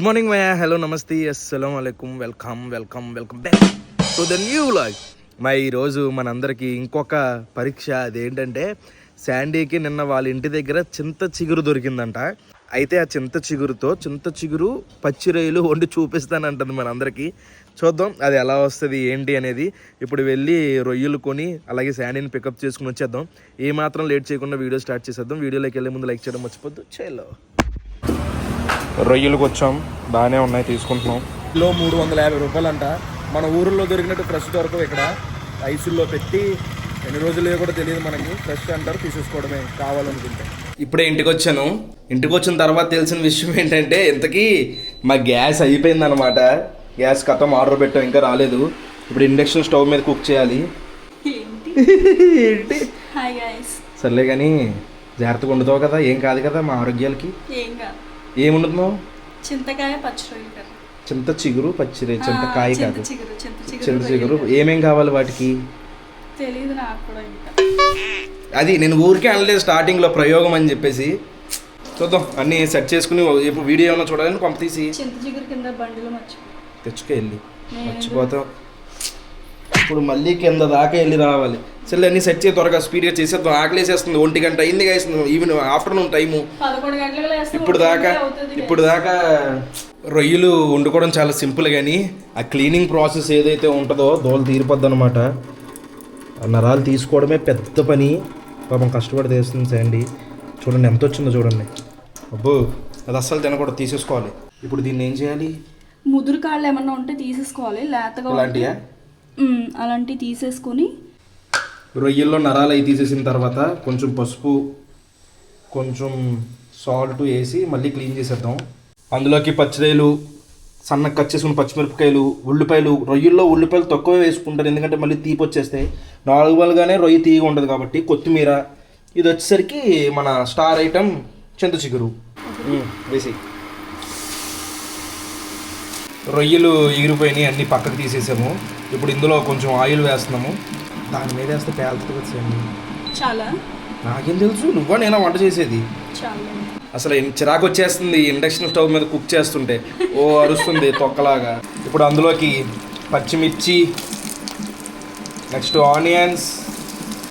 Good morning మయా hello నమస్తే అస్సలం అలైకుమ్ welcome welcome welcome back to the new log మా ఈరోజు మనందరికీ ఇంకొక పరీక్ష అదేంటంటే శాండీకి నిన్న వాళ్ళ ఇంటి దగ్గర చింత చిగురు దొరికిందంట. అయితే ఆ చింత చిగురుతో చింత చిగురు పచ్చి రొయ్యలు వండి చూపిస్తానంటుంది మనందరికీ. చూద్దాం అది ఎలా వస్తుంది ఏంటి అనేది. ఇప్పుడు వెళ్ళి రొయ్యలు కొని అలాగే శాండీని పికప్ చేసుకుని వచ్చేద్దాం. ఏమాత్రం మాత్రం లేట్ చేయకుండా వీడియో స్టార్ట్ చేసేద్దాం. వీడియోలోకి వెళ్ళే ముందు లైక్ చేయడం మర్చిపోద్దు. చేలో. రొయ్యలకు వచ్చాం బాగానే ఉన్నాయి తీసుకుంటున్నాం. కిలో మూడు వందల యాభై రూపాయలు అంట మన ఊరిలో దొరికినట్టు ఫ్రెష్ దొరకవు ఇక్కడ. ఐసుల్లో పెట్టి ఎన్ని రోజులు కూడా తెలియదు మనకి. ఫ్రెష్ అంటారు తీసేసుకోవడమే కావాలనుకుంటే. ఇప్పుడే ఇంటికి వచ్చాను ఇంటికి వచ్చిన తర్వాత తెలిసిన విషయం ఏంటంటే ఇంతకీ మా గ్యాస్ అయిపోయింది అనమాట గ్యాస్ కథం ఆర్డర్ పెట్టాం ఇంకా రాలేదు. ఇప్పుడు ఇండక్షన్ స్టవ్ మీద కుక్ చేయాలి. ఏంటి? సర్లే కానీ జాగ్రత్తగా వండుతావు కదా ఏం కాదు కదా మా ఆరోగ్యాలకి? ఏం కాదు. ఏం వండుతున్నావు చింతకాయ పచ్చిరొయ్యలు కర్రీ. చింత చిగురు పచ్చిరే చింత కాయ చింత కాదు. చింత చిగురు ఏమేం కావాలి వాటికి? తెలియదు నాకు కూడా ఇంకా. అది నేను ఊరికే అనలేదు స్టార్టింగ్లో ప్రయోగం అని చెప్పేసి. చూద్దాం అన్నీ సెట్ చేసుకుని ఇప్పుడు వీడియో ఏమైనా చూడాలని పంప తీసి. చింత చిగురు కింద బండిలో మర్చిపో. తెచ్చుకో వెళ్ళి మర్చిపోతాం ఇప్పుడు మళ్ళీ కింద దాకా వెళ్ళి రావాలి. సరే అన్నీ సెట్ చేసి త్వరగా స్పీడ్గా చేసేద్దాం. ఆకలేసేస్తుంది ఒంటి గంట అయింది కాస్తుంది ఈవెన్ ఆఫ్టర్నూన్ టైము ఇప్పుడు దాకా ఇప్పుడు దాకా రొయ్యలు వండుకోవడం చాలా సింపుల్ కానీ ఆ క్లీనింగ్ ప్రాసెస్ ఏదైతే ఉంటుందో దోలు తీరిపోద్ది అనమాట నరాలు తీసుకోవడమే పెద్ద పని. పాపం కష్టపడి తీస్తుంది శాండీ చూడండి ఎంత వచ్చిందో చూడండి. అబ్బో అది అస్సలు తినకూడదు తీసేసుకోవాలి. ఇప్పుడు దీన్ని ఏం చేయాలి? ముదురు కాళ్ళు ఏమన్నా ఉంటే తీసేసుకోవాలి లేతగా అలాంటివి తీసేసుకొని రొయ్యల్లో నరాలు అవి తీసేసిన తర్వాత కొంచెం పసుపు కొంచెం సాల్ట్ వేసి మళ్ళీ క్లీన్ చేసేద్దాం. అందులోకి పచ్చిరొయ్యలు సన్నగా కట్ చేసుకున్న పచ్చిమిరపకాయలు ఉల్లిపాయలు రొయ్యల్లో ఉల్లిపాయలు తక్కువ వేసుకుంటారు. ఎందుకంటే మళ్ళీ తీపి వచ్చేస్తాయి. నార్మల్గానే రొయ్య తీగ ఉంటుంది కాబట్టి కొత్తిమీర ఇది వచ్చేసరికి మన స్టార్ ఐటమ్ చింత చిగురు. వేసి రొయ్యలు ఎగిరిపోయినాయి అన్ని పక్కకు తీసేసాము. ఇప్పుడు ఇందులో కొంచెం ఆయిల్ వేస్తున్నాము. దాని మీద వేస్తే పేలుతుంది కదా సేమ్. చాలా. నాకేం తెలుసు నువ్వా నేనా వంట చేసేది? అసలు చిరాకు వచ్చేస్తుంది ఇండక్షన్ స్టవ్ మీద కుక్ చేస్తుంటే. ఓ అరుస్తుంది తొక్కలాగా. ఇప్పుడు అందులోకి పచ్చిమిర్చి నెక్స్ట్ ఆనియన్స్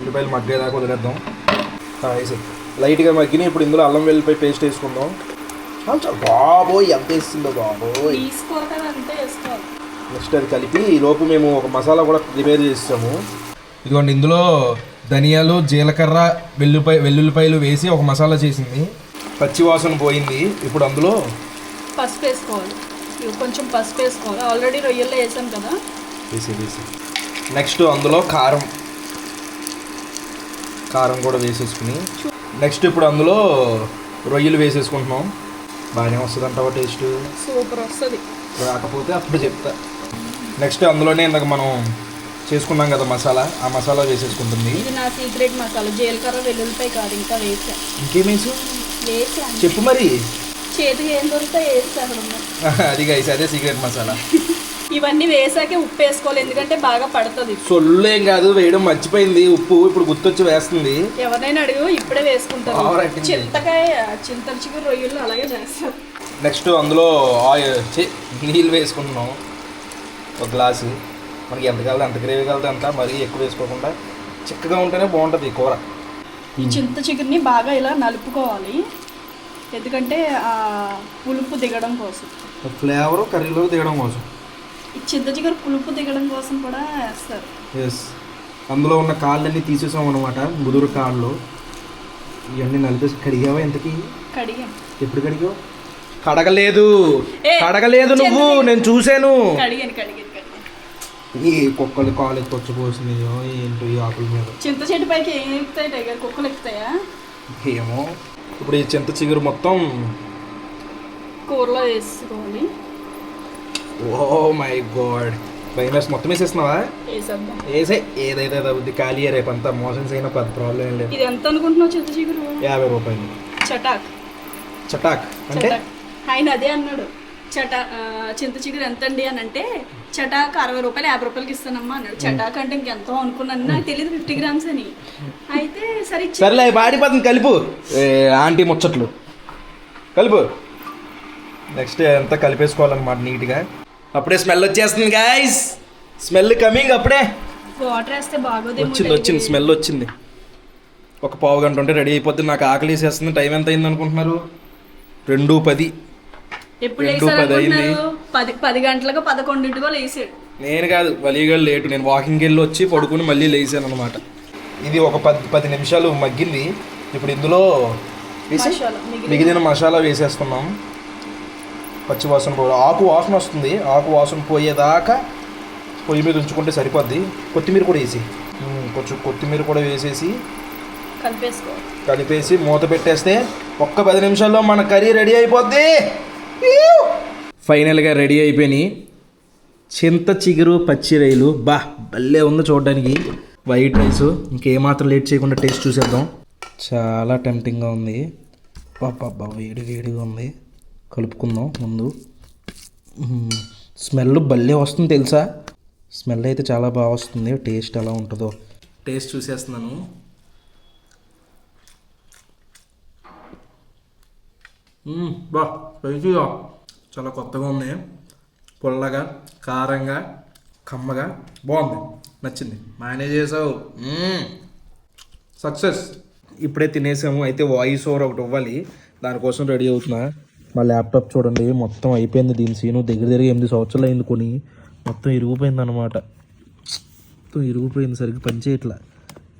ఉల్లిపాయలు మగ్గేదాకా వదిలేద్దాం. వేసి లైట్గా మగ్గిన ఇప్పుడు ఇందులో అల్లం వెల్లిపాయ పేస్ట్ వేసుకుందాం. బాబోయ్ ఎంత వేస్తుందో బాబోయ్. నెక్స్ట్ అది కలిపి ఈ లోపు మేము ఒక మసాలా కూడా ప్రిపేర్ చేస్తాము. ఇదిగోండి ఇందులో ధనియాలు జీలకర్ర వెల్లుల్లిపాయ వెల్లుల్లిపాయలు వేసి ఒక మసాలా చేసింది. పచ్చి వాసన పోయింది. ఇప్పుడు అందులో పసుపు వేసుకోవాలి. కొంచెం పసుపు వేసుకోవాలి. ఆల్రెడీ రొయ్యల్లో వేసాం కదా. వేసి వేసి. నెక్స్ట్ అందులో కారం. కారం కూడా వేసేసుకుని. నెక్స్ట్ ఇప్పుడు అందులో రొయ్యలు వేసేసుకుంటున్నాం. బాగానే వస్తుంది అంటావా టేస్ట్. సూపర్ వస్తుంది. రాకపోతే అప్పుడు చెప్తా. నెక్స్ట్ అందులోనే ఇందాక మనం చేసుకున్నాం కదా మసాలా. ఆ మసాలా వేసేసుకుంటుంది. ఇది నా సీక్రెట్ మసాలా. జీలకర్ర వెల్లుల్లిపాయ కాదు ఇంకా వేసా. ఇంకేం వేసు చెప్పు మరి. చేతికి ఏం దొరికితే వేసా అక్కడ. అది గైస్ అదే సీక్రెట్ మసాలా. ఇవన్నీ వేసాకే ఉప్పు వేసుకోవాలి ఎందుకంటే బాగా పడుతుంది. సొల్లు ఏం కాదు వేయడం మర్చిపోయింది. ఉప్పు ఇప్పుడు గుర్తొచ్చి వేస్తుంది. ఎవరైనా అడుగు ఇప్పుడే వేసుకుంటారు. చింతకాయ చింత రొయ్యలు అలాగే చేస్తారు. నెక్స్ట్ అందులో ఆయిల్ నీళ్ళు వేసుకుంటున్నాం. ఒక గ్లాసు. మనకి ఎంత కావాలి అంత గ్రేవీ కావాలి అంత మరీ ఎక్కువ వేసుకోకుండా చిక్కగా ఉంటేనే బాగుంటుంది ఈ కూర. ఈ చింత చిగురిని బాగా ఇలా నలుపుకోవాలి. ఎందుకంటే ఆ పులుపు దిగడం కోసం. ఫ్లేవర్ కర్రీలో దిగడం కోసం. ఈ చింత చిగురు పులుపు దిగడం కోసం కూడా వేస్తారు. ఎస్ అందులో ఉన్న కాళ్ళన్నీ తీసేసాం అనమాట ముదురు కాళ్ళు. ఇవన్నీ నలిపేసి కడిగావా ఎంతకి కడిగాం. ఎప్పుడు కడిగావు? కడగలేదు. కడగలేదు నువ్వు. నేను కడిగాను కడిగాను కడిగాను. ఈ కుక్కలు కాలు కొచ్చిపోతున్నాయో ఏంటో ఈ ఆకుల మీద. చింత చెట్టు పైకి ఏం ఎక్కుతాయి టైగర్? కుక్కలు ఎక్కుతాయా? ఏమో. ఇప్పుడు ఈ చింత చిగురు మొత్తం కూరలో వేసుకోవాలి. Oh my God. భయం మొత్తం వేసేస్తున్నావా? వేసే. ఏదైతే అవుద్ది ఖాళీ రేపు అంతా మోషన్స్ అయినా పెద్ద ప్రాబ్లం ఏం లేదు. ఇది ఎంత అనుకుంటున్నావు చింత చిగురు? యాభై రూపాయలు. చటాక్. చటాక్ అంటే? ఆయన అదే అన్నాడు. చటా చింత చిగురు ఎంత అండి అని అంటే చటాక్ అరవై రూపాయలు యాభై రూపాయలకి ఇస్తానమ్మా అన్నాడు. చటాక్ అంటే ఇంకెంతో అనుకున్నాను. నాకు తెలియదు ఫిఫ్టీ గ్రామ్స్ అని. అయితే సరే సర్లే పద్ధతి కలుపు. ఆంటీ ముచ్చట్లు. కలుపు. నెక్స్ట్ అంతా కలిపేసుకోవాలన్నమాట నీట్గా. అప్పుడే స్మెల్ వచ్చేస్తుంది గాయస్ స్మెల్ కమింగ్ అప్పుడే. వాటర్ వేస్తే బాగోదేమో వచ్చింది వచ్చింది స్మెల్ వచ్చింది. ఒక పావు గంట ఉంటే రెడీ అయిపోద్ది. నాకు ఆకలి వేసేస్తుంది టైం ఎంత అయింది అనుకుంటున్నారు రెండు పది. ఎప్పుడు పది? పది గంటలకు పదకొండింటికో లేచాడు. నేను కాదు వలీగా లేటు. నేను వాకింగ్కి వెళ్ళి వచ్చి పడుకుని మళ్ళీ లేచాను అనమాట ఇది ఒక పది పది నిమిషాలు మగ్గింది. ఇప్పుడు ఇందులో వేసి మిగిలిన- మసాలా వేసేస్తున్నాం. పచ్చి వాసన ఆకు వాసన వస్తుంది. ఆకు వాసన పోయేదాకా పొయ్యి మీద ఉంచుకుంటే సరిపోద్ది. కొత్తిమీర కూడా వేసి కొంచెం కొత్తిమీర కూడా వేసేసి కలిపేసుకో కలిపేసి మూత పెట్టేస్తే ఒక్క పది నిమిషాల్లో మన కర్రీ రెడీ అయిపోద్ది. ఫైనల్గా రెడీ అయిపోయినాయి చింత చిగురు పచ్చి రైలు బా భలే ఉంది చూడడానికి. వైట్ రైస్ ఇంకేమాత్రం లేట్ చేయకుండా టేస్ట్ చూసేద్దాం. చాలా టెంప్టింగ్గా ఉంది. బాబా వేడి వేడిగా ఉంది. కలుపుకుందాం ముందు. స్మెల్ భలే వస్తుంది తెలుసా? స్మెల్ అయితే చాలా బాగా వస్తుంది. టేస్ట్ ఎలా ఉంటుందో. టేస్ట్ చూసేస్తున్నాను. బా స్పైసీగా చాలా కొత్తగా ఉంది పుల్లగా కారంగా కమ్మగా బాగుంది నచ్చింది మేనేజ్ చేసావు సక్సెస్ ఇప్పుడే తినేసాము అయితే వాయిస్ ఓవర్ ఒకటి ఇవ్వాలి దానికోసం రెడీ అవుతున్నా మా ల్యాప్టాప్ చూడండి మొత్తం అయిపోయింది దీని సీను దగ్గర దగ్గర ఎనిమిది సంవత్సరాలు అయింది కొని మొత్తం ఇరిగిపోయింది అనమాట మొత్తం ఇరిగిపోయింది సరిగ్గా పనిచేయట్లా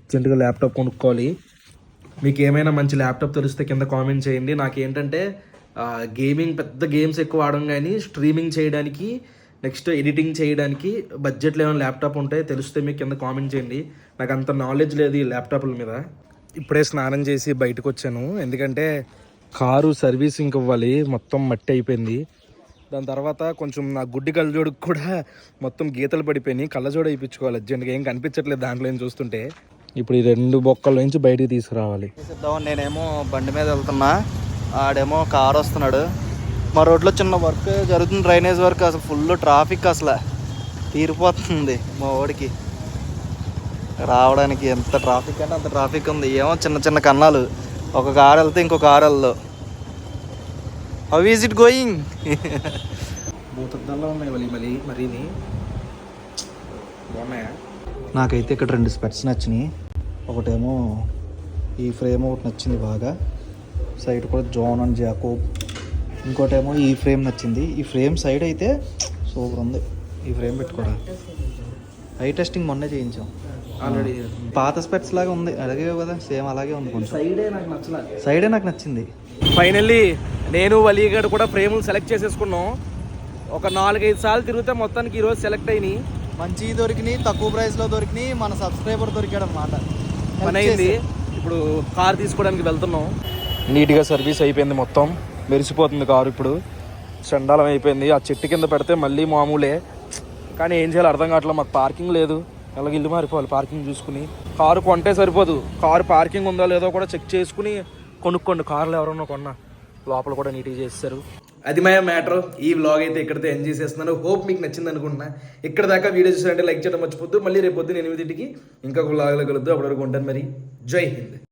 అర్జెంటుగా ల్యాప్టాప్ కొనుక్కోవాలి మీకు ఏమైనా మంచి ల్యాప్టాప్ తెలిస్తే కింద కామెంట్ చేయండి. నాకేంటంటే గేమింగ్ పెద్ద గేమ్స్ ఎక్కువ ఆడడం కానీ స్ట్రీమింగ్ చేయడానికి నెక్స్ట్ ఎడిటింగ్ చేయడానికి బడ్జెట్లో ఏమైనా ల్యాప్టాప్ ఉంటే తెలిస్తే మీకు కింద కామెంట్ చేయండి. నాకు అంత నాలెడ్జ్ లేదు ఈ ల్యాప్టాప్ల మీద. ఇప్పుడే స్నానం చేసి బయటకు వచ్చాను ఎందుకంటే కారు సర్వీసింగ్ ఇవ్వాలి. మొత్తం మట్టి అయిపోయింది. దాని తర్వాత కొంచెం నా గుడ్డి కళ్ళజోడుకు కూడా మొత్తం గీతలు పడిపోయినాయి. కళ్ళజోడు వేయించుకోవాలి అర్జెంట్గా ఏం కనిపించట్లేదు దాంట్లో ఏం చూస్తుంటే. ఇప్పుడు ఈ రెండు బొక్కల నుంచి బయటికి తీసుకురావాలి. నేనేమో బండి మీద వెళ్తున్నా. ఆడేమో కార్ వస్తున్నాడు. మా రోడ్లో చిన్న వర్క్ జరుగుతుంది డ్రైనేజ్ వర్క్. అసలు ఫుల్ ట్రాఫిక్ అసలు. తీరిపోతుంది మా ఓడికి రావడానికి ఎంత ట్రాఫిక్ అంటే అంత ట్రాఫిక్ ఉంది. ఏమో చిన్న చిన్న కన్నాలు. ఒక కార్ వెళ్తే ఇంకో కార్ వెళ్దాం. హౌ ఈజ్ ఇట్ గోయింగ్ భూతద్దాల్లో ఉన్నాయి మళ్ళీ మళ్ళీ మరీని. బాగున్నాయా? నాకైతే ఇక్కడ రెండు స్పెట్స్ నచ్చినాయి. ఒకటేమో ఈ ఫ్రేమ్ ఒకటి నచ్చింది బాగా. సైడ్ కూడా జోన్ అండ్ జాకోబ్. ఇంకోటేమో ఈ ఫ్రేమ్ నచ్చింది. ఈ ఫ్రేమ్ సైడ్ అయితే సూపర్ ఉంది. ఈ ఫ్రేమ్ పెట్టుకోవడం ఐ టెస్టింగ్ మొన్నే చేయించాం. ఆల్రెడీ పాత స్పెట్స్ లాగా ఉంది. అలాగే కదా సేమ్ అలాగే ఉంది కొంచెం. సైడే నాకు సైడే నాకు నచ్చింది. ఫైనల్లీ నేను వలీగడ్ కూడా ఫ్రేములు సెలెక్ట్ చేసేసుకున్నాం. ఒక నాలుగైదు సార్లు తిరిగితే మొత్తానికి ఈరోజు సెలెక్ట్ అయినాయి. మంచి దొరికినాయి తక్కువ ప్రైస్లో దొరికినాయి మన సబ్స్క్రైబర్ దొరికాడు అనమాట పని అయింది. ఇప్పుడు కార్ తీసుకోవడానికి వెళ్తున్నాం. నీట్గా సర్వీస్ అయిపోయింది మొత్తం. మెరిసిపోతుంది కారు ఇప్పుడు. చండాలం అయిపోయింది. ఆ చెట్టు కింద పెడితే మళ్ళీ మామూలే. కానీ ఏం చేయాలో అర్థం కావట్లేదు. మాకు పార్కింగ్ లేదు. అలాగే ఇల్లు మారిపోవాలి పార్కింగ్ చూసుకుని. కారు కొంటే సరిపోదు. కారు పార్కింగ్ ఉందో లేదో కూడా చెక్ చేసుకుని కొనుక్కోండి. కార్లు ఎవరన్నా కొన్నా. లోపల కూడా నీట్గా చేస్తారు. అది మా మ్యాటర్ ఈ వ్లాగ్ అయితే ఇక్కడితో ఎంజాయ్ చేస్తున్నాను హోప్ మీకు నచ్చింది అనుకుంటున్నా. ఇక్కడ దాకా వీడియో చూసారంటే లైక్ చేయడం మర్చిపోద్దు. మళ్ళీ రేపు పొద్దున్న ఎనిమిదింటికి ఇంకొక వ్లాగ్లో కలుద్దాం. అప్పటివరకు ఉంటాను మరి. జై హింద్.